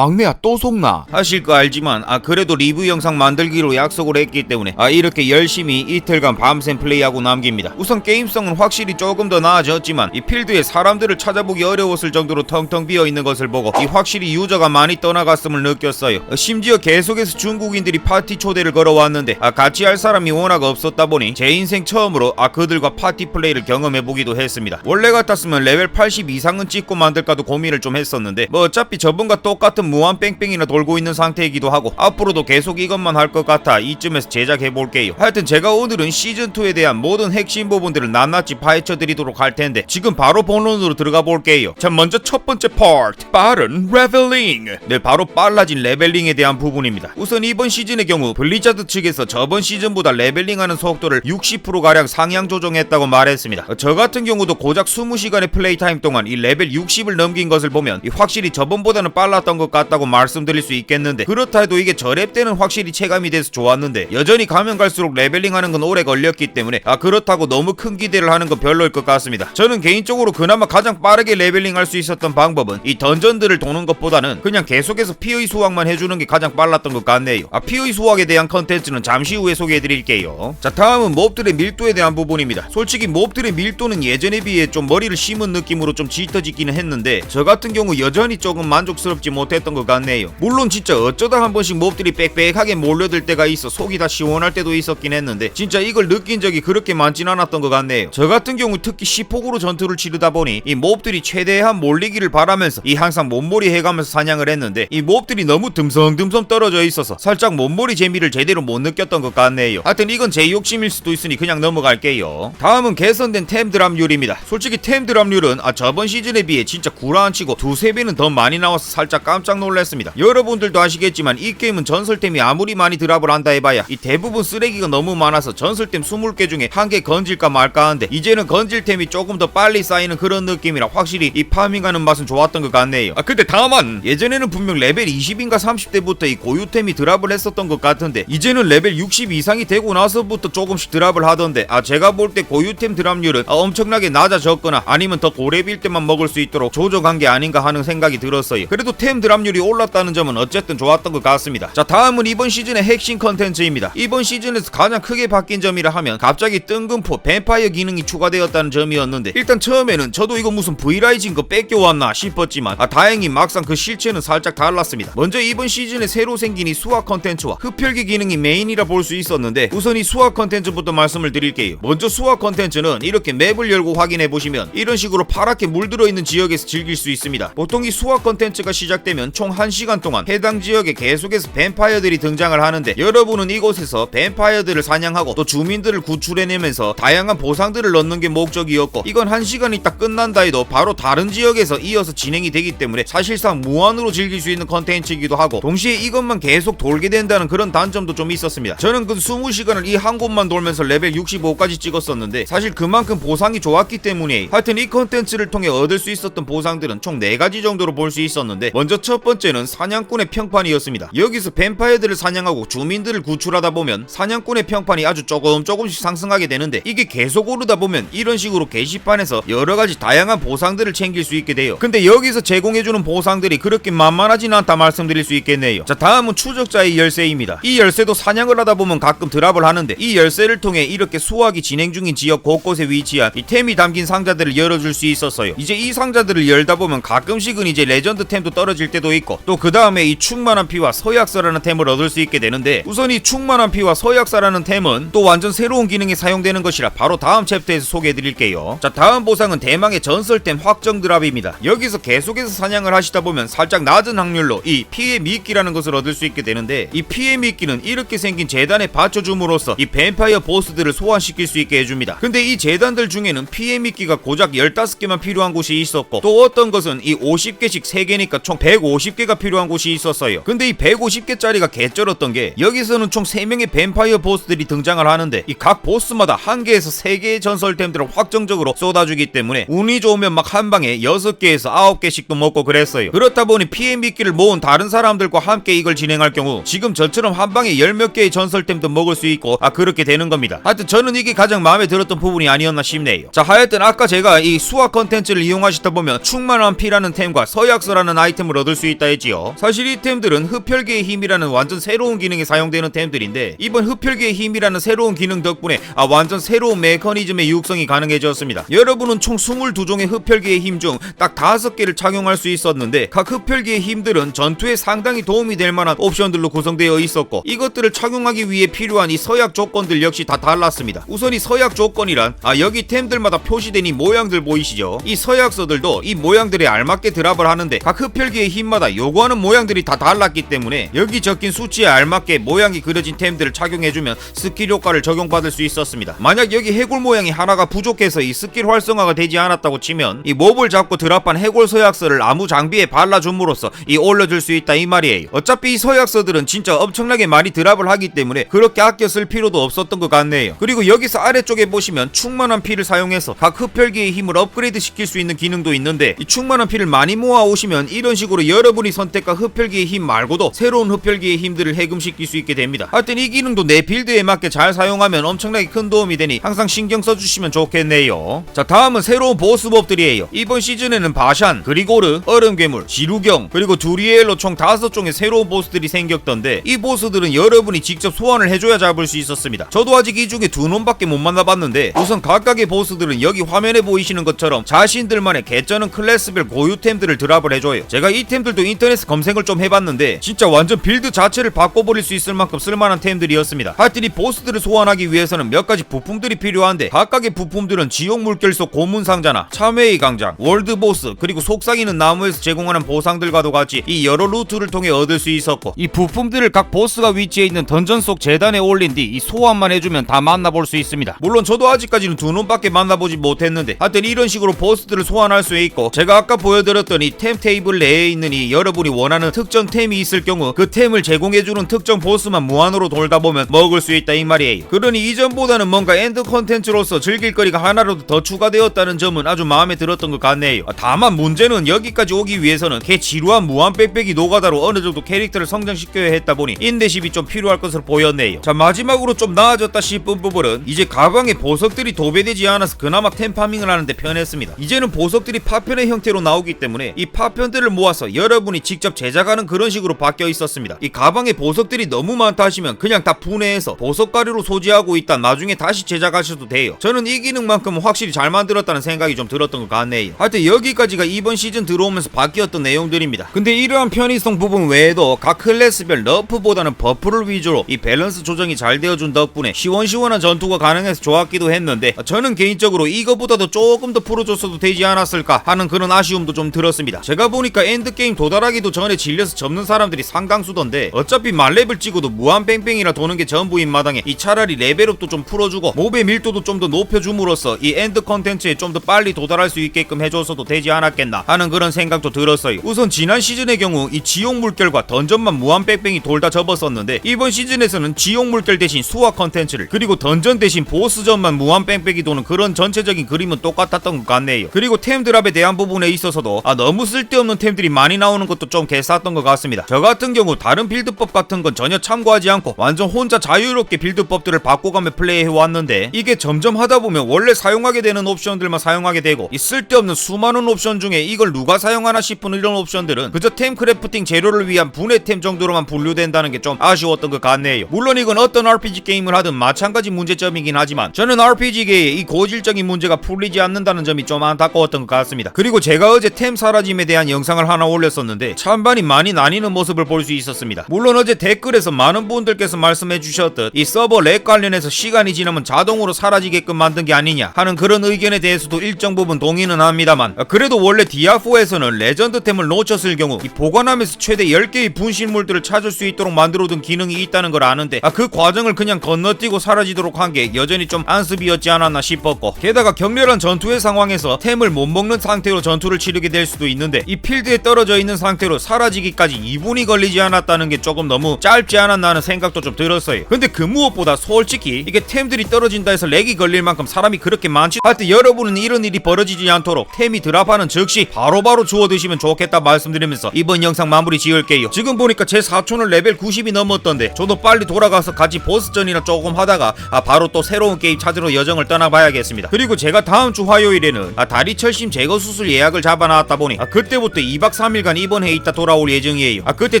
막내야 또 속나 하실 거 알지만 아 그래도 리뷰 영상 만들기로 약속을 했기 때문에 아 이렇게 열심히 이틀간 밤샘 플레이하고 남깁니다. 우선 게임성은 확실히 조금 더 나아졌지만 이 필드에 사람들을 찾아보기 어려웠을 정도로 텅텅 비어 있는 것을 보고 이 확실히 유저가 많이 떠나갔음을 느꼈어요. 어, 심지어 계속해서 중국인들이 파티 초대를 걸어왔는데 아 같이 할 사람이 워낙 없었다 보니 제 인생 처음으로 아 그들과 파티 플레이를 경험해 보기도 했습니다. 원래 같았으면 레벨 80 이상은 찍고 만들까도 고민을 좀 했었는데 뭐 어차피 저번과 똑같은 무한 뺑뺑이나 돌고 있는 상태이기도 하고 앞으로도 계속 이것만 할 것 같아 이쯤에서 제작해 볼게요. 하여튼 제가 오늘은 시즌 2에 대한 모든 핵심 부분들을 낱낱이 파헤쳐 드리도록 할 텐데 지금 바로 본론으로 들어가 볼게요. 자 먼저 첫 번째 파트 빠른 레벨링. 네 바로 빨라진 레벨링에 대한 부분입니다. 우선 이번 시즌의 경우 블리자드 측에서 저번 시즌보다 레벨링하는 속도를 60% 가량 상향 조정했다고 말했습니다. 어, 저 같은 경우도 고작 20시간의 플레이 타임 동안 이 레벨 60을 넘긴 것을 보면 이 확실히 저번보다는 빨랐던 것 같다고 말씀드릴 수 있겠는데 그렇다 해도 이게 저랩 때는 확실히 체감이 돼서 좋았는데 여전히 가면 갈수록 레벨링하는 건 오래 걸렸기 때문에 아 그렇다고 너무 큰 기대를 하는 건 별로일 것 같습니다. 저는 개인적으로 그나마 가장 빠르게 레벨링할 수 있었던 방법은 이 던전들을 도는 것보다는 그냥 계속해서 피의 수확만 해주는 게 가장 빨랐던 것 같네요. 아 피의 수확에 대한 컨텐츠는 잠시 후에 소개해드릴게요. 자 다음은 몹들의 밀도에 대한 부분입니다. 솔직히 몹들의 밀도는 예전에 비해 좀 머리를 심은 느낌으로 좀 짙어지기는 했는데 저 같은 경우 여전히 조금 만족스럽지 못했던 것 같네요. 물론 진짜 어쩌다 한 번씩 몹들이 빽빽하게 몰려들 때가 있어 속이 다 시원할 때도 있었긴 했는데 진짜 이걸 느낀 적이 그렇게 많진 않았던 것 같네요. 저 같은 경우 특히 시폭으로 전투를 치르다 보니 이 몹들이 최대한 몰리기를 바라면서 이 항상 몸몰이 해가면서 사냥을 했는데 이 몹들이 너무 듬성듬성 떨어져 있어서 살짝 몸몰이 재미를 제대로 못 느꼈던 것 같네요. 하여튼 이건 제 욕심일 수도 있으니 그냥 넘어갈게요. 다음은 개선된 템 드랍률입니다. 솔직히 템 드랍률은 아 저번 시즌에 비해 진짜 구라안치고 두세 배는 더 많이 나와서 살짝 깜짝 놀랐습니다. 여러분들도 아시겠지만 이 게임은 전설템이 아무리 많이 드랍을 한다 해봐야 이 대부분 쓰레기가 너무 많아서 전설템 20개 중에 한 개 건질까 말까 하는데 이제는 건질템이 조금 더 빨리 쌓이는 그런 느낌이라 확실히 이 파밍하는 맛은 좋았던 것 같네요. 아 근데 다만 예전에는 분명 레벨 20인가 30대부터 이 고유템이 드랍을 했었던 것 같은데 이제는 레벨 60 이상이 되고 나서부터 조금씩 드랍을 하던데 아 제가 볼 때 고유템 드랍률은 아, 엄청나게 낮아졌거나 아니면 더 고렙일 때만 먹을 수 있도록 조정한 게 아닌가 하는 생각이 들었어요. 그래도 템 드랍 률이 올랐다는 점은 어쨌든 좋았던 것 같습니다. 자 다음은 이번 시즌의 핵심 컨텐츠입니다. 이번 시즌에서 가장 크게 바뀐 점이라 하면 갑자기 뜬금포 뱀파이어 기능이 추가되었다는 점이었는데 일단 처음에는 저도 이거 무슨 브이라이징 거 뺏겨왔나 싶었지만 아 다행히 막상 그 실체는 살짝 달랐습니다. 먼저 이번 시즌에 새로 생긴 이 수학 컨텐츠와 흡혈기 기능이 메인이라 볼 수 있었는데 우선 이 수학 컨텐츠부터 말씀을 드릴게요. 먼저 수학 컨텐츠는 이렇게 맵을 열고 확인해 보시면 이런 식으로 파랗게 물들어 있는 지역에서 즐길 수 있습니다. 보통 이 수학 컨텐츠가 시작되면 총 1시간 동안 해당 지역에 계속해서 뱀파이어들이 등장을 하는데 여러분은 이곳에서 뱀파이어들을 사냥하고 또 주민들을 구출해내면서 다양한 보상들을 넣는 게 목적이었고 이건 1시간이 딱 끝난다 해도 바로 다른 지역에서 이어서 진행이 되기 때문에 사실상 무한으로 즐길 수 있는 컨텐츠이기도 하고 동시에 이것만 계속 돌게 된다는 그런 단점도 좀 있었습니다. 저는 그 20시간을 이 한 곳만 돌면서 레벨 65까지 찍었었는데 사실 그만큼 보상이 좋았기 때문에 하여튼 이 컨텐츠를 통해 얻을 수 있었던 보상들은 총 4가지 정도로 볼 수 있었는데 먼저 첫 번째는 사냥꾼의 평판이었습니다. 여기서 뱀파이어들을 사냥하고 주민들을 구출하다 보면 사냥꾼의 평판이 아주 조금 조금씩 상승하게 되는데 이게 계속 오르다 보면 이런 식으로 게시판에서 여러 가지 다양한 보상들을 챙길 수 있게 돼요. 근데 여기서 제공해주는 보상들이 그렇게 만만하진 않다 말씀드릴 수 있겠네요. 자 다음은 추적자의 열쇠입니다. 이 열쇠도 사냥을 하다 보면 가끔 드랍을 하는데 이 열쇠를 통해 이렇게 수확이 진행 중인 지역 곳곳에 위치한 이 템이 담긴 상자들을 열어줄 수 있었어요. 이제 이 상자들을 열다 보면 가끔씩은 이제 레전드 템도 떨어질 때도 있고 또 그 다음에 이 충만한 피와 서약서라는 템을 얻을 수 있게 되는데 우선 이 충만한 피와 서약서라는 템은 또 완전 새로운 기능에 사용되는 것이라 바로 다음 챕터에서 소개해드릴게요. 자 다음 보상은 대망의 전설템 확정 드랍입니다. 여기서 계속해서 사냥을 하시다 보면 살짝 낮은 확률로 이 피의 미끼라는 것을 얻을 수 있게 되는데 이 피의 미끼는 이렇게 생긴 재단에 받쳐줌으로써 이 뱀파이어 보스들을 소환시킬 수 있게 해줍니다. 근데 이 재단들 중에는 피의 미끼가 고작 15개만 필요한 곳이 있었고 또 어떤 것은 이 50개씩 3개니까 총 150 개가 필요한 곳이 있었어요. 근데 이 150개짜리가 개쩔었던 게 여기서는 총 3명의 뱀파이어 보스들이 등장을 하는데 이 각 보스마다 한 개에서 3개의 전설템들을 확정적으로 쏟아주기 때문에 운이 좋으면 막 한 방에 6개에서 9개씩도 먹고 그랬어요. 그렇다 보니 미끼를 모은 다른 사람들과 함께 이걸 진행할 경우 지금 저처럼 한 방에 열 몇 개의 전설템도 먹을 수 있고 아 그렇게 되는 겁니다. 하여튼 저는 이게 가장 마음에 들었던 부분이 아니었나 싶네요. 자 하여튼 아까 제가 이 수학 컨텐츠를 이용하시다 보면 충만한 피라는 템과 서약서라는 아이템을 얻을 수 있다 했지요. 사실 이 템들은 흡혈귀의 힘이라는 완전 새로운 기능에 사용되는 템들인데 이번 흡혈귀의 힘이라는 새로운 기능 덕분에 아 완전 새로운 메커니즘의 육성이 가능해졌습니다. 여러분은 총 22종의 흡혈귀의 힘 중 딱 5개를 착용할 수 있었는데 각 흡혈귀의 힘들은 전투에 상당히 도움이 될 만한 옵션들로 구성되어 있었고 이것들을 착용하기 위해 필요한 이 서약 조건들 역시 다 달랐습니다. 우선 이 서약 조건이란 아 여기 템들마다 표시된 이 모양들 보이시죠? 이 서약서들도 이 모양들에 알맞게 드랍을 하는데 각 흡혈귀의 힘 마다 요구하는 모양들이 다 달랐기 때문에 여기 적힌 수치에 알맞게 모양이 그려진 템들을 착용해주면 스킬 효과를 적용받을 수 있었습니다. 만약 여기 해골 모양이 하나가 부족해서 이 스킬 활성화가 되지 않았다고 치면 이 몹을 잡고 드랍한 해골 서약서를 아무 장비에 발라줌으로써 이 올려줄 수 있다 이 말이에요. 어차피 이 서약서들은 진짜 엄청나게 많이 드랍을 하기 때문에 그렇게 아껴 쓸 필요도 없었던 것 같네요. 그리고 여기서 아래쪽에 보시면 충만한 피를 사용해서 각 흡혈귀의 힘을 업그레이드 시킬 수 있는 기능도 있는데 이 충만한 피를 많이 모아 오시면 이런 식으로 여 러분이 선택한 흡혈귀의 힘 말고도 새로운 흡혈귀의 힘들을 해금시킬 수 있게 됩니다. 하여튼 이 기능도 내 빌드에 맞게 잘 사용하면 엄청나게 큰 도움이 되니 항상 신경 써주시면 좋겠네요. 자 다음은 새로운 보스몹들이에요. 이번 시즌에는 바샨, 그리고르, 얼음괴물, 지루경, 그리고 두리엘로 총 5종의 새로운 보스들이 생겼던데 이 보스들은 여러분이 직접 소환을 해줘야 잡을 수 있었습니다. 저도 아직 이 중에 두 놈밖에 못 만나봤는데 우선 각각의 보스들은 여기 화면에 보이시는 것처럼 자신들만의 개쩌는 클래스별 고유템들을 드랍을 해줘요. 제가 이 템들 도 인터넷 검색을 좀 해봤는데 진짜 완전 빌드 자체를 바꿔버릴 수 있을 만큼 쓸만한 템들이었습니다. 하여튼 이 보스들을 소환하기 위해서는 몇 가지 부품들이 필요한데 각각의 부품들은 지옥 물결 속 고문 상자나 참회의 강장, 월드 보스 그리고 속삭이는 나무에서 제공하는 보상들과도 같이 이 여러 루트를 통해 얻을 수 있었고 이 부품들을 각 보스가 위치해 있는 던전 속 재단에 올린 뒤 이 소환만 해주면 다 만나볼 수 있습니다. 물론 저도 아직까지는 두 놈밖에 만나보지 못했는데 하여튼 이런 식으로 보스들을 소환할 수 있고 제가 아까 보여드렸던 이 템 테이블 내에 있는 이 여러분이 원하는 특정 템이 있을 경우 그 템을 제공해주는 특정 보스만 무한으로 돌다 보면 먹을 수 있다 이 말이에요. 그러니 이전보다는 뭔가 엔드 컨텐츠로서 즐길 거리가 하나라도 더 추가되었다는 점은 아주 마음에 들었던 것 같네요. 아, 다만 문제는 여기까지 오기 위해서는 개 지루한 무한 빽빽이 노가다로 어느 정도 캐릭터를 성장시켜야 했다 보니 인내심이 좀 필요할 것으로 보였네요. 자 마지막으로 좀 나아졌다 싶은 부분은 이제 가방에 보석들이 도배되지 않아서 그나마 템 파밍을 하는데 편했습니다. 이제는 보석들이 파편의 형태로 나오기 때문에 이 파편들을 모아서 여러 분이 직접 제작하는 그런 식으로 바뀌어 있었습니다. 이 가방에 보석들이 너무 많다 하시면 그냥 다 분해해서 보석 가루로 소지하고 있다 나중에 다시 제작하셔도 돼요. 저는 이 기능만큼은 확실히 잘 만들었다는 생각이 좀 들었던 것 같네요. 하여튼 여기까지가 이번 시즌 들어오면서 바뀌었던 내용들입니다. 근데 이러한 편의성 부분 외에도 각 클래스별 너프보다는 버프를 위주로 이 밸런스 조정이 잘 되어준 덕분에 시원시원한 전투가 가능해서 좋았기도 했는데 저는 개인적으로 이거보다도 조금 더 풀어줬어도 되지 않았을까 하는 그런 아쉬움도 좀 들었습니다. 제가 보니까 엔드게임 도달하기도 전에 질려서 접는 사람들이 상당수던데 어차피 만렙을 찍어도 무한 뺑뺑이라 도는 게 전부인 마당에 이 차라리 레벨업도 좀 풀어주고 몹의 밀도도 좀 더 높여줌으로써 이 엔드 컨텐츠에 좀 더 빨리 도달할 수 있게끔 해줬어도 되지 않았겠나 하는 그런 생각도 들었어요. 우선 지난 시즌의 경우 이 지옥 물결과 던전만 무한 뺑뺑이 돌다 접었었는데 이번 시즌에서는 지옥 물결 대신 수화 컨텐츠를 그리고 던전 대신 보스전만 무한 뺑뺑이 도는 그런 전체적인 그림은 똑같았던 것 같네요. 그리고 템 드랍에 대한 부분에 있어서도 아 너무 쓸데없는 템들이 많이 나오 는 것도 좀 개쌌던 것 같습니다. 저 같은 경우 다른 빌드법 같은 건 전혀 참고하지 않고 완전 혼자 자유롭게 빌드법들을 바꿔가며 플레이해 왔는데 이게 점점 하다 보면 원래 사용하게 되는 옵션들만 사용하게 되고 이 쓸데없는 수많은 옵션 중에 이걸 누가 사용하나 싶은 이런 옵션들은 그저 템 크래프팅 재료를 위한 분해템 정도로만 분류된다는 게 좀 아쉬웠던 것 같네요. 물론 이건 어떤 RPG 게임을 하든 마찬가지 문제점이긴 하지만 저는 RPG계의 이 고질적인 문제가 풀리지 않는다는 점이 좀 안타까웠던 것 같습니다. 그리고 제가 어제 템 사라짐에 대한 영상을 하나 올렸 었는데 찬반이 많이 나뉘는 모습을 볼 수 있었습니다. 물론 어제 댓글에서 많은 분들께서 말씀해 주셨듯 이 서버 렉 관련해서 시간이 지나면 자동으로 사라지게끔 만든 게 아니냐 하는 그런 의견에 대해서도 일정 부분 동의는 합니다만 아, 그래도 원래 디아4에서는 레전드템을 놓쳤을 경우 이 보관함에서 최대 10개의 분실물들을 찾을 수 있도록 만들어둔 기능이 있다는 걸 아는데 아, 그 과정을 그냥 건너뛰고 사라지도록 한 게 여전히 좀 안습이었지 않았나 싶었고 게다가 격렬한 전투의 상황에서 템을 못 먹는 상태로 전투를 치르게 될 수도 있는데 이 필드에 떨어져 있는 상태로 사라지기까지 2분이 걸리지 않았다는 게 조금 너무 짧지 않았나 하는 생각도 좀 들었어요. 근데 그 무엇보다 솔직히 이게 템들이 떨어진다 해서 렉이 걸릴 만큼 사람이 그렇게 많지 하여튼 여러분은 이런 일이 벌어지지 않도록 템이 드랍하는 즉시 바로바로 주워 드시면 좋겠다 말씀드리면서 이번 영상 마무리 지을게요. 지금 보니까 제 사촌은 레벨 90이 넘었던데 저도 빨리 돌아가서 같이 보스전이나 조금 하다가 아 바로 또 새로운 게임 찾으러 여정을 떠나봐야겠습니다. 그리고 제가 다음 주 화요일에는 아 다리 철심 제거 수술 예약을 잡아놨다 보니 아 그때부터 2박 3일간 그러니까 이번 회에 있다 돌아올 예정이에요. 아 그때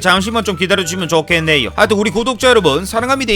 잠시만 좀 기다려주시면 좋겠네요. 하여튼 우리 구독자 여러분 사랑합니다